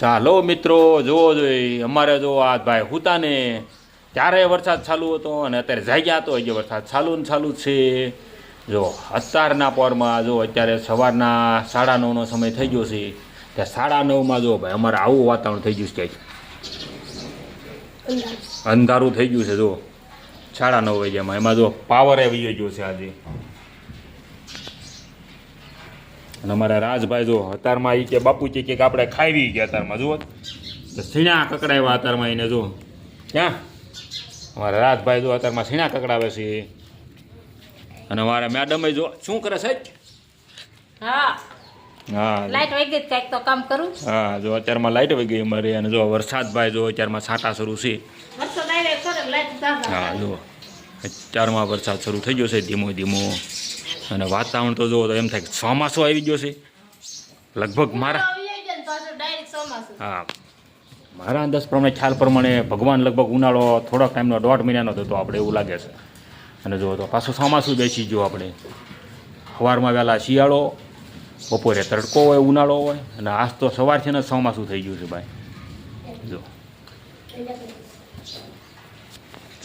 ચાલો મિત્રો જોવો જોઈએ અમારે જો આ ભાઈ હુતાને ત્યારે વરસાદ ચાલુ હતો અને અત્યારે જાગ્યા હતો હજી વરસાદ ચાલુ ને ચાલુ છે. જો અત્યારના પોરમાં જો અત્યારે સવારના સાડા નવનો સમય થઈ ગયો છે. ત્યાં સાડા નવમાં જો ભાઈ અમારે આવું વાતાવરણ થઈ ગયું છે ક્યાંક અંધારું. થઈ ગયું છે જો. સાડા નવ વાગ્યામાં. એમાં જો પાવર આવી ગયો છે આજે. અને અમારા રાજભાઈ જો અત્યારમાં એ કે બાપુજી કે આપણે ખાવી ગયા અત્યારમાં જુઓ. તો સીણા કકડાવ્યા અત્યારમાં એને જો ક્યાં? અમારા રાજભાઈ જો અત્યારમાં સીણા કકડાવે છે. અને અમારા મેડમે જો શું કરે છે? હા. હા. લાઈટ વહી ગઈ કંઈક તો કામ કરું. હા જો અત્યારમાં લાઈટ વહી ગઈ અમારે અને જો વરસાદભાઈ જો અત્યારમાં છાંટા શરૂ છે. હા જો અત્યારમાં વરસાદ શરૂ થઈ ગયો છે ધીમો ધીમો. અને વાતાવરણ તો જુઓ તો એમ થાય કે ચોમાસું આવી ગયો છે. લગભગ મારા હા. મારા અંદાજ પ્રમાણે ખ્યાલ પ્રમાણે ભગવાન લગભગ ઉનાળો થોડાક ટાઈમનો દોઢ મહિનાનો થતો આપણે એવું લાગે છે. અને જુઓ તો પાછું ચોમાસું બેસી ગયો આપણે. સવારમાં વહેલા શિયાળો બપોરે તડકો હોય ઉનાળો હોય અને આજ તો સવારથી ને ચોમાસું થઈ ગયું છે ભાઈ. જો.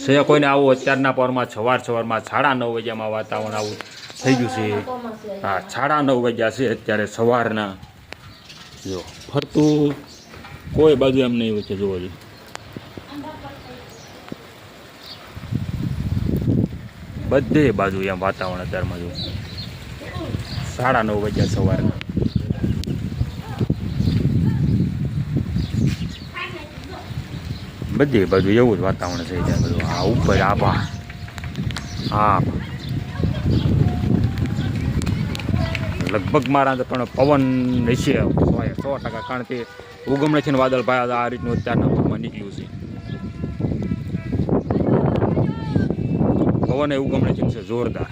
છે કોઈને આવું અત્યારના પરમાં સવાર સવારમાં સાડા નવ વાગ્યામાં વાતાવરણ આવું થઈ ગયું છે. હા, સાડા નવ વાગ્યા છે અત્યારે સવારના. જો, ફરતું કોઈ બાજુ એમ નહીં વચ્ચે જોવો જોઈએ બધે બાજુ એમ વાતાવરણ અત્યારમાં જો. સાડા નવ વાગ્યા સવારના. બધી બાજુ એવું જ વાતાવરણ છે ત્યાં બધું. આ ઉપર આભા. હા. લગભગ મારા પણ પવન હશે સો ટકા. કારણ કે ઉગમણેથી વાદળ ભાઈ આ રીતનું અત્યારના પવનમાં નીકળ્યું છે. પવન એ ઉગમણેથી છે જોરદાર.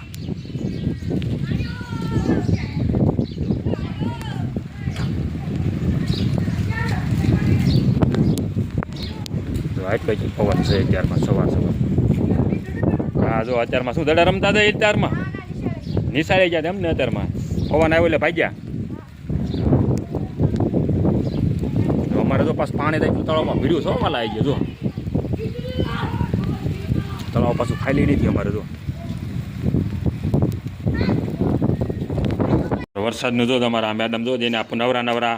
આટલો જ પવન છે અત્યારમાં સવાર સવાર. હા જો અત્યારમાં શું દડા રમતા હતા અત્યારમાં? નિશાળે ગયા એમ ને અત્યારમાં? પવન આવ્યો એટલે ભાગ્યા. તો અમારે તો પાછું પાણી થાય તળાવમાં ભીડ્યું છો માલા આવી ગયો જો. તળાવ પાછું ખાલી નથી અમારે જો. વરસાદનું જો તમારા મેડમ જો જેને આપણું નવરા નવરા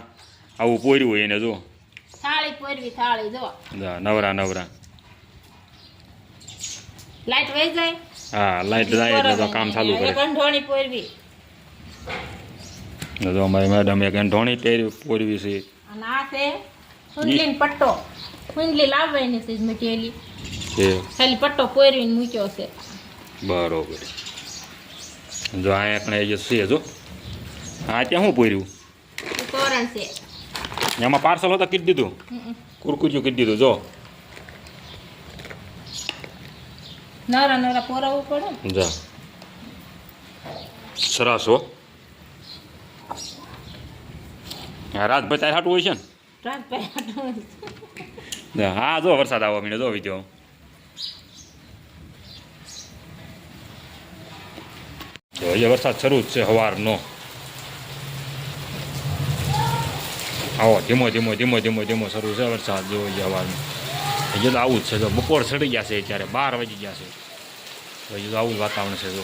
આવું પોર્યું હોય એને જો. નવરા નવરા. લાઈટ વહી જાય? હા લાઈટ જાય એટલે કામ ચાલુ કરે. જો અમારી મેડમ એક ઢોણી ટેરી પૂરવી છે. અને આ છે કુંડલી પટ્ટો. કુંડલી લાવવાની છે એ. ખાલી પટ્ટો પોરવીને મૂક્યો છે. બરોબર. જો આ એકને જે છે જો. ત્યાં શું પોર્યું? તોરણ છે. એમાં પાર્સલ હતા કીધી દીધું. કુરકુરિયું કીધી દીધું જો. નરા નરા પોરાવું પડે જા. સરસ હો. હા રાતભાઈ તારે હાટું હોય છે ને? હા જો વરસાદ આવવા મીને જો વિદ્યો જો વરસાદ શરૂ જ છે સવારનો આવો ધીમો ધીમો ધીમો ધીમો ધીમો શરૂ છે વરસાદ જો છે સવારનો હજી તો આવું જ છે જો બપોર ચડી ગયા છે ત્યારે બાર વાગી ગયા છે. હજી તો આવું જ વાતાવરણ છે જો.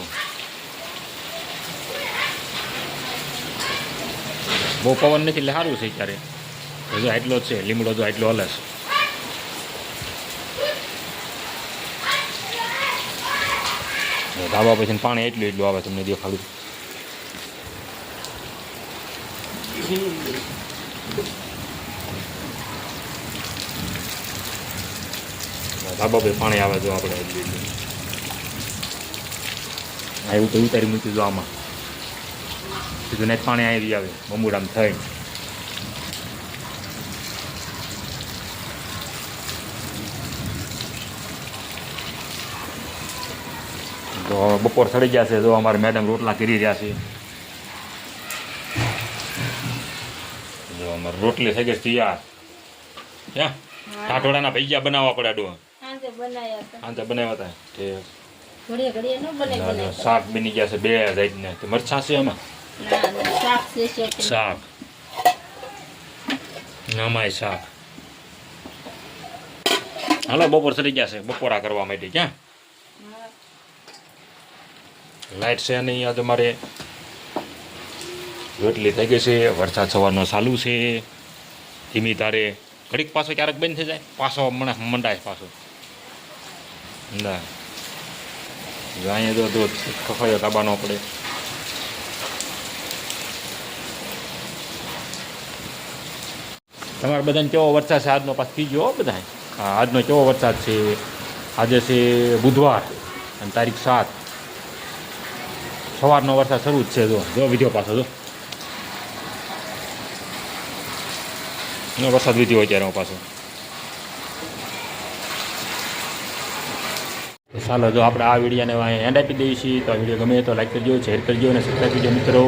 બહુ પવન નથી એટલે સારું છે અત્યારે. હજુ આટલો છે, લીમડો જો આટલો હલે છે. ધાબા પછી પાણી એટલું એટલું આવે, તમને દેખાડું. ધાબા પછી પાણી આવે જો આપણે એટલું એટલું. આવ્યું તો ઉતારી મૂક્યું જો આમાં. સીધું ને પાણી આવી આવે બમુડામ થઈ તો બપોર સડી ગયા છે તો અમારે મેડમ રોટલા કરી રહ્યા છે. જો અમારે રોટલી થઈ ગઈ તૈયાર. ક્યાં? ટાટોડાના ભૈયા બનાવવા પડે ડો હતા. બનાવ્યા હતા. બને શાક બની ગયા છે બે જાતને. મરછા છે એમાં શાક નમાય શાક. હાલો, બપોર સરી છે. બપોરા કરવા માટે ક્યાં લાઈટ છે નહીં, આજે મારે રોટલી થઈ ગઈ છે, વરસાદ સવારનો ચાલુ છે. ધીમી તારે ઘડીક પાછો ક્યારેક બંધ થઈ જાય. પાછો મને મંડાય પાછો. ના. અહીંયા તો દૂધ ખફાયો તાબાનો પડે. તમારે બધાને કેવો વરસાદ છે? આજનો પાછ હો બધા આજનો કેવો વરસાદ છે? આજે છે બુધવાર અને તારીખ સાત. સવારનો વરસાદ શરૂ જ છે, જો. જો વિધિઓ પાછો, જો. નો વરસાદ વીત્યો અત્યારે હું પાછો. ચાલો, જો આપણે આ વિડીયોને એન્ડ આપી દઈએ છીએ. તો આ વીડિયો ગમે તો લાઈક કરજો શેર કરજો અને સબસ્ક્રાઈબ કરજો મિત્રો.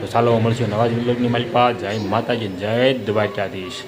તો ચાલો, મળશું નવા જ વિડીયોની મારી પાસે જય માતાજી, જય દ્વારકાધીશ.